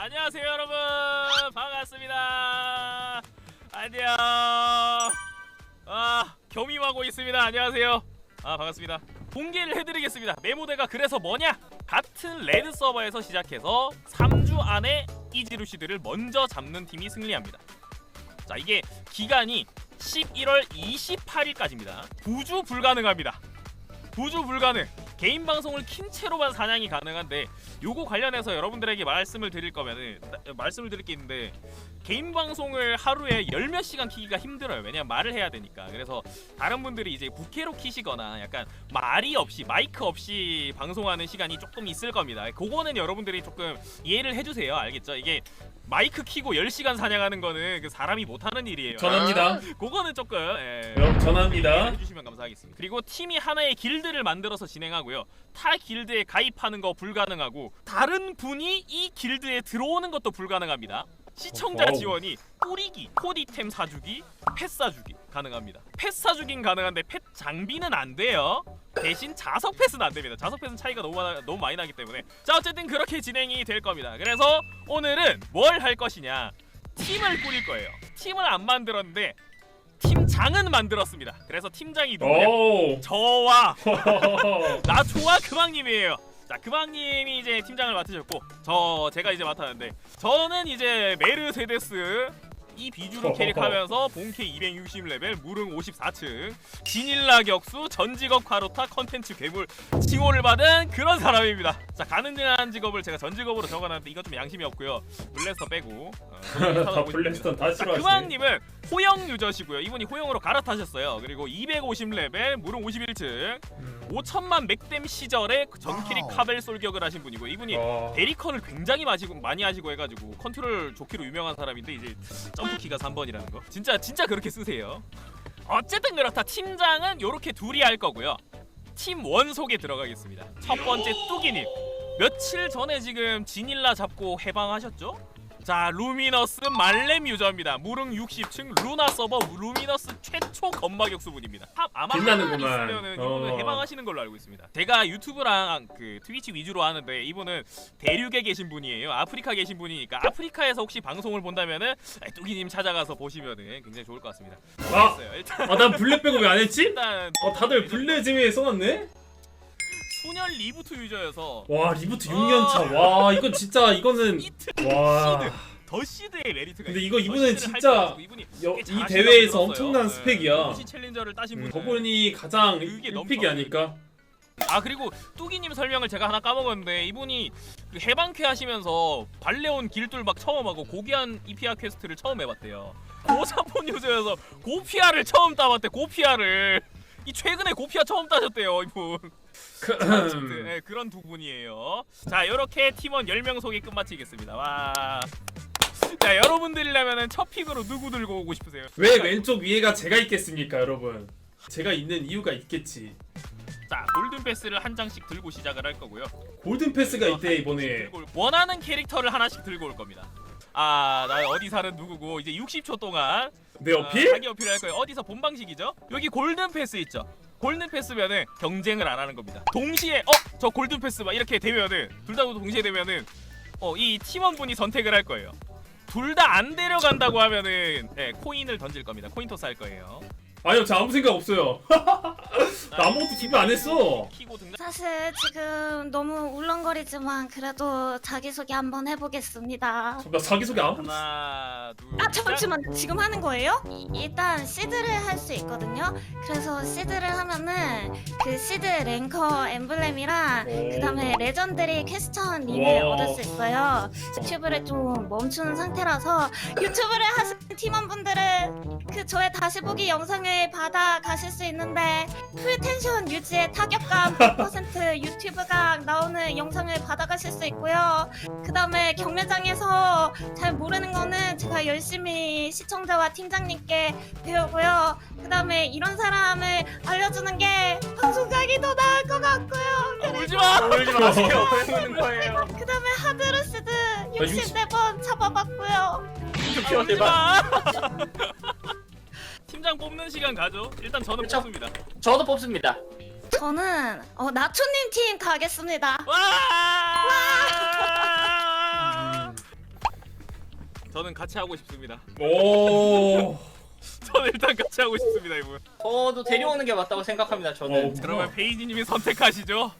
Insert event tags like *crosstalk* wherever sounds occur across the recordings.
안녕하세요 여러분. 반갑습니다. 안녕. 아 겸임하고 있습니다. 안녕하세요. 아 반갑습니다. 공개를 해드리겠습니다. 메모대가 그래서 뭐냐? 같은 레드 서버에서 시작해서 3주 안에 이지루시드를 먼저 잡는 팀이 승리합니다. 자 이게 기간이 11월 28일까지입니다. 부주 불가능합니다. 부주 불가능 개인 방송을 킨 채로만 사냥이 가능한데 요거 관련해서 여러분들에게 말씀을 드릴 거면은 나- 말씀을 드릴 게 있는데 개인 방송을 하루에 열몇 시간 키기가 힘들어요. 왜냐면 말을 해야 되니까. 그래서 다른 분들이 이제 부캐로 키시거나 약간 말이 없이 마이크 없이 방송하는 시간이 조금 있을 겁니다. 그거는 여러분들이 조금 이해를 해주세요. 알겠죠? 이게 마이크 키고 10시간 사냥하는 거는 그 사람이 못하는 일이에요. 전합니다. 그거는 조금 예. 여러분 전합니다. 해주시면 감사하겠습니다. 그리고 팀이 하나의 길드를 만들어서 진행하고요. 타 길드에 가입하는 거 불가능하고 다른 분이 이 길드에 들어오는 것도 불가능합니다. 시청자 와우. 지원이 뿌리기, 코디템 사주기, 펫 사주기 가능합니다. 펫 사주긴 가능한데 펫 장비는 안 돼요. 대신 자석 펫은 안 됩니다. 자석 펫은 차이가 너무 많아, 너무 많이 나기 때문에 자 어쨌든 그렇게 진행이 될 겁니다. 그래서 오늘은 뭘 할 것이냐 팀을 꾸릴 거예요. 팀을 안 만들었는데 팀장은 만들었습니다. 그래서 팀장이 누구냐? 오. 저와 *laughs* 나초와 금왕님이에요. 자, 금왕님이 이제 팀장을 맡으셨고 저 제가 이제 맡았는데 저는 이제 메르세데스 이 비주를 캐릭하면서 *laughs* 본캐 260레벨 무릉 54층 진일라 격수 전직업 카로타 컨텐츠 괴물 칭호를 받은 그런 사람입니다. 자 가능한 직업을 제가 전 직업으로 적어놨는데 이거 좀 양심이 없고요. 블래스터 빼고 어, *laughs* 저는 다 싫어하시네. 금왕님은 호영 유저시고요. 이분이 호영으로 갈아타셨어요. 그리고 250레벨 무릉 51층 음. 5천만 맥댐 시절에 와우. 카벨 솔격을 하신 분이고 이분이 와. 데리컨을 굉장히 마시고, 많이 하시고 해가지고 컨트롤 좋기로 유명한 사람인데 이제 점프 키가 3번이라는 거? 진짜 진짜 그렇게 쓰세요. 어쨌든 그렇다. 팀장은 요렇게 둘이 할 거고요. 팀 원속에 들어가겠습니다. 첫 번째 뚜기님. 며칠 전에 지금 지닐라 잡고 해방하셨죠? 자 루미너스 말렘 유저입니다 무릉 60층 루나 서버 루미너스 최초 건마 격수 분입니다 하- 아마 빛나는구만. 있으면은 이분은 어. 해방하시는 걸로 알고 있습니다 제가 유튜브랑 그 트위치 위주로 하는데 이분은 대륙에 계신 분이에요 아프리카 계신 분이니까 아프리카에서 혹시 방송을 본다면은 뚜기님 찾아가서 보시면은 굉장히 좋을 것 같습니다 아, 모르겠어요 일단 아, 난 블랙 빼고 왜 안 했지? 일단 어, 다들 블랙 재미에 써놨네. 수년 리부트 유저여서 와, 리부트 6년 차. 와, 이건 진짜 이거는 이트 와. 시드 더 시드의 메리트가 근데 있어요. 이거 더 이분은 시드를 진짜 할 줄 알고 이분이 여, 꽤 이 잘하신다고 대회에서 들었어요. 엄청난 네. 스펙이야. 도시 챌린저를 따신 음, 분 저분이 가장 그게 너무 픽이 아닐까? 아 그리고 뚜기님 설명을 제가 하나 까먹었는데 이분이 그 해방캐 하시면서 발레온 길돌박 처음 하고 고귀한 이피아 퀘스트를 처음 해봤대요 고사폰 유저여서 고피아를 처음 따봤대 고피아를 이 최근에 고피아 처음 따셨대요 이분 그, 어쨌든, 네, 그런 두 분이에요 자 요렇게 팀원 10명 소개 끝마치겠습니다 와. 자 여러분들이라면 첫 픽으로 누구 들고 오고 싶으세요? 왜 왼쪽 위에가 제가 있겠습니까, 여러분? 제가 있는 이유가 있겠지. 자 골든 패스를 한 장씩 들고 시작을 할 거고요 골든 패스가 있대 이번에. 들고 올- 원하는 캐릭터를 하나씩 들고 올 겁니다. 아, 나 어디 사는 누구고 이제 60초 동안 내 어, 어필? 자기 어필할 거예요. 어디서 본 방식이죠? 여기 골든 패스 있죠. 골든 패스면은 경쟁을 안 하는 겁니다. 동시에 어, 저 골든 패스 막 이렇게 되면은 둘 다 동시에 되면은 어, 이 팀원분이 선택을 할 거예요. 둘 다 안 데려간다고 하면은 네, 코인을 던질 겁니다. 코인 토스 할 거예요. 아니요, 저 아무 생각 없어요. *laughs* 나 아무것도 준비 안 했어. 키고 등장 사실 지금 너무 울렁거리지만 그래도 자기소개 한번 해보겠습니다. 나 자기소개 안 하나, 둘, 아 셋. 잠시만 지금 하는 거예요? 이- 일단 시드를 할 수 있거든요. 그래서 시드를 하면은 그 시드 랭커 엠블렘이랑 오. 그 다음에 레전드리 퀘스천 링을 와. 얻을 수 있어요. 유튜브를 좀 멈춘 상태라서 유튜브를 하시는 팀원분들은 그 저의 다시 보기 영상을 받아 가실 수 있는데 풀텐션 유지의 타격감 100% 유튜브가 나오는 영상을 받아 가실 수 있고요. 그 다음에 경매장에서 잘 모르는 거는 제가 열심히 시청자와 팀장님께 배우고요. 그 다음에 이런 사람을 알려주는 게 방송각이 더 나을 것 같고요. 아, 울지 마. 울지 마세요. 왜 우는 거예요? 그 다음에 하드루스드 64번 잡아봤고요. 울지 마. *laughs* 팀장 뽑는 시간 가죠. 일단 저는 그쵸. 뽑습니다. 저도 뽑습니다. 저는 어, 나초님 팀 가겠습니다. 와! *laughs* 저는 같이 하고 싶습니다. 오. *laughs* 저는 일단 같이 하고 싶습니다, 이분. 저도 데려오는 게 맞다고 생각합니다. 저는. 어, 그러면 페이지님이 선택하시죠.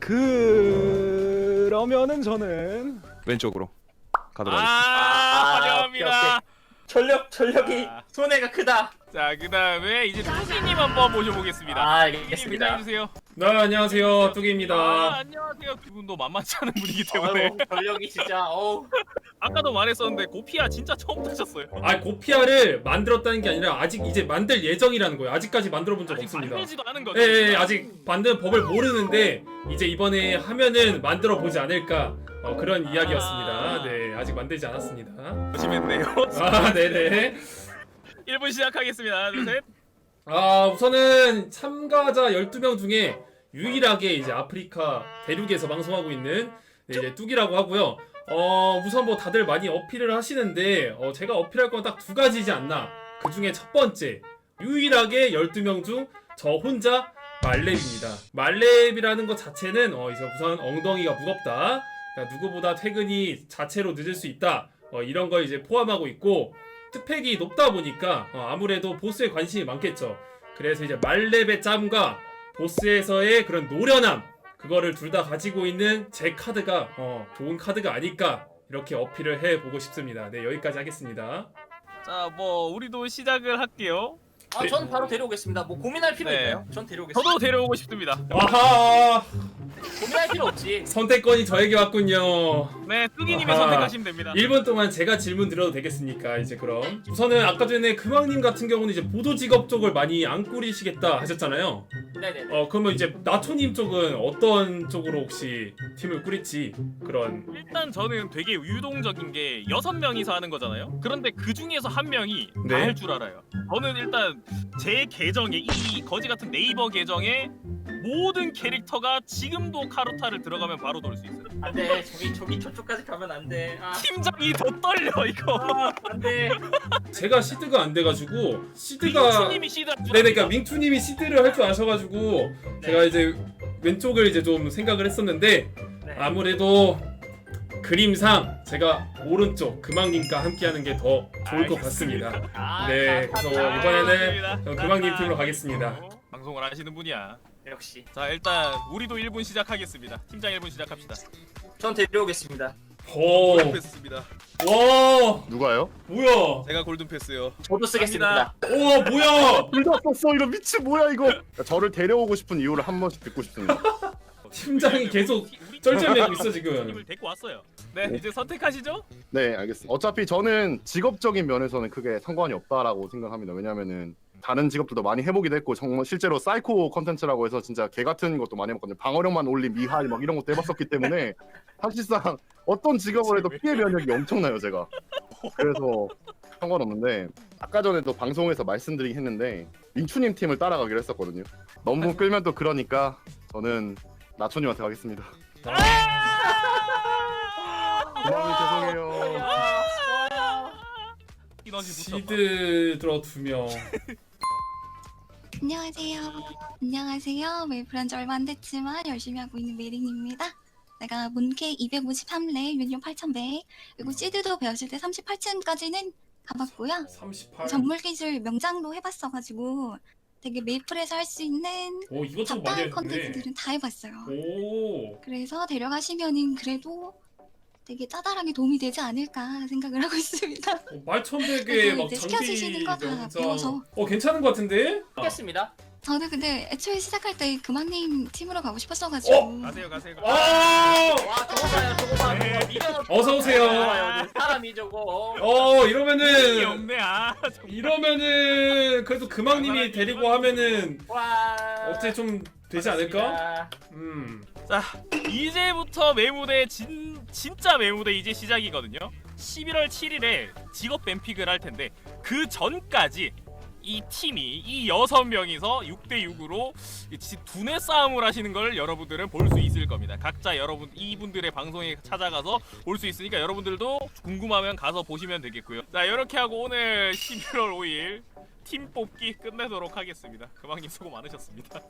그러면은 저는 왼쪽으로 가도록 하겠습니다. 아, 아, 환영합니다. 전력 전력이 아. 손해가 크다. 자, 그 다음에 이제 뚜기님 한번 모셔보겠습니다. 아, 알겠습니다. 인사해주세요. 네 안녕하세요 아, 뚜기입니다. 안녕하세요. 그분도 만만치 않은 분이기 때문에 아유, *laughs* 전력이 진짜 어우. 아까도 말했었는데 고피아 진짜 처음 타셨어요. 아 고피아를 만들었다는 게 아니라 아직 이제 만들 예정이라는 거예요. 아직까지 만들어 본 적 아직 없습니다. 만들지도 않은 거죠. 예, 예, 예, 아직 만드는 법을 모르는데 이제 이번에 하면은 만들어 보지 않을까 어, 그런 이야기였습니다. 네, 아직 만들지 않았습니다. 조심했네요. 아, 네네. 1분 시작하겠습니다. 하나, 둘, 셋. 아, 우선은 참가자 12명 중에 유일하게 이제 아프리카 대륙에서 방송하고 있는 네, 이제 뚝이라고 하고요. 어, 우선 뭐 다들 많이 어필을 하시는데 어, 제가 어필할 건 딱 두 가지지 않나. 그 중에 첫 번째, 유일하게 12명 중 저 혼자 말렙입니다. 말렙이라는 것 자체는 어, 이제 우선 엉덩이가 무겁다. 그러니까 누구보다 퇴근이 자체로 늦을 수 있다. 어, 이런 걸 이제 포함하고 있고 스펙이 높다 보니까 어, 아무래도 보스에 관심이 많겠죠. 그래서 이제 말렙의 짬과 보스에서의 그런 노련함 그거를 둘 다 가지고 있는 제 카드가 어, 좋은 카드가 아닐까 이렇게 어필을 해보고 싶습니다. 네 여기까지 하겠습니다. 자, 뭐 우리도 시작을 할게요. 아, 전 바로 데려오겠습니다. 뭐 고민할 필요 네. 있나요? 전 데려오겠습니다. 저도 데려오고 싶습니다. 아하 고민할 필요 없지. 선택권이 저에게 왔군요. 네, 아하. 선택하시면 됩니다. 1분 동안 제가 질문 드려도 되겠습니까? 이제 그럼 우선은 아까 전에 금왕님 같은 경우는 이제 보도 직업 쪽을 많이 안 꾸리시겠다 하셨잖아요. 네네. 어 그러면 이제 나초님 쪽은 어떤 쪽으로 혹시 팀을 꾸릴지 그런 일단 저는 되게 유동적인 게 여섯 명이서 하는 거잖아요. 그런데 그 중에서 한 명이 다 네. 할줄 알아요. 저는 일단 제 계정에 이 거지 같은 네이버 계정에 모든 캐릭터가 지금도 카르타를 들어가면 바로 돌 수 있어요. 안돼. 저기 저기 저쪽까지 가면 안 돼. 아, 팀장이 더 떨려 이거. 아 안돼. 제가 시드가 안 돼가지고 시드가 민수님이 시드. 네네 그러니까 민투님이 시드를 할 줄 아셔가지고 제가 이제 왼쪽을 이제 좀 생각을 했었는데 네. 아무래도 그림상 제가 오른쪽 금왕님과 함께하는 게 더 좋을 것 같습니다. 아, 네, 가- 그래서 가- 이번에는 저 금왕님 팀으로 가겠습니다. 방송을 하시는 분이야. 역시. 자 일단 우리도 1분 시작하겠습니다. 팀장 1분 시작합시다. 전 데려오겠습니다. 오, 패스입니다. 와, 누가요? 뭐야? 제가 골든 패스요. 저도 쓰겠습니다. 오, 뭐야? *laughs* 둘다 썼어 이거 미친 뭐야 이거 저를 데려오고 싶은 이유를 한 번씩 듣고 싶습니다 *laughs* 팀장이 계속 우리 쩔쩔매고 있어 지금. 데리고 왔어요. 네 이제 선택하시죠. 네 알겠습니다 어차피 저는 직업적인 면에서는 크게 상관이 없다라고 생각합니다 왜냐면은 다른 직업들도 많이 해보기도 했고 정말 실제로 사이코 컨텐츠라고 해서 진짜 개 같은 것도 많이 해봤거든요. 방어력만 올린 미하이 막 이런 것도 해봤었기 때문에 사실상 어떤 직업을 해도 피해 면역이 엄청나요 제가. 그래서 상관없는데 아까 전에도 방송에서 말씀드리긴 했는데 민추님 팀을 따라가기로 했었거든요. 너무 끌면 또 그러니까 저는 나초님한테 가겠습니다. 고마워요. 죄송해요. 이너지부터. 시드 들어 두 명. 안녕하세요. 안녕하세요. 메이플한 지 얼마 안 됐지만 열심히 하고 있는 메린입니다. 내가 문캐 253렙, 윤용 8100, 그리고 시드도 배웠을 때 38층까지는 가봤고요. 38. 전물 기술 명장도 해봤어가지고 되게 메이플에서 할 수 있는 오 이것저것 많이 잡다한 했네. 컨텐츠들은 다 해봤어요. 오. 그래서 데려가시면은 그래도 되게 짜잘하게 도움이 되지 않을까 생각을 하고 *laughs* 있습니다. 어, 말천백에 그래서 막 이제 장비 시켜주시는 거다 명장. 배워서. 어 괜찮은 것 같은데? 하겠습니다. 저는 근데 애초에 시작할 때 금왕님 팀으로 가고 싶었어가지고 어? 가세요 가세요. 아! 와 저거 봐요 저거 봐. 네. 저거 미련 어서 오세요. 봐요, 사람이 저거. 어 이러면은 없네 아. 정말. 이러면은 그래도 금왕님이 데리고 하면은 와. 어떻게 좀 되지 않을까? 반갑습니다. 음. 자 이제부터 매무대 진 진짜 매무대 이제 시작이거든요. 11월 7일에 직업 뱀픽을 할 텐데 그 전까지 이 팀이 이 여섯 명이서 6대 6으로 두뇌 싸움을 하시는 걸 여러분들은 볼 수 있을 겁니다. 각자 여러분 이분들의 방송에 찾아가서 볼 수 있으니까 여러분들도 궁금하면 가서 보시면 되겠고요. 자 이렇게 하고 오늘 11월 5일 팀 뽑기 끝내도록 하겠습니다. 금왕님 수고 많으셨습니다.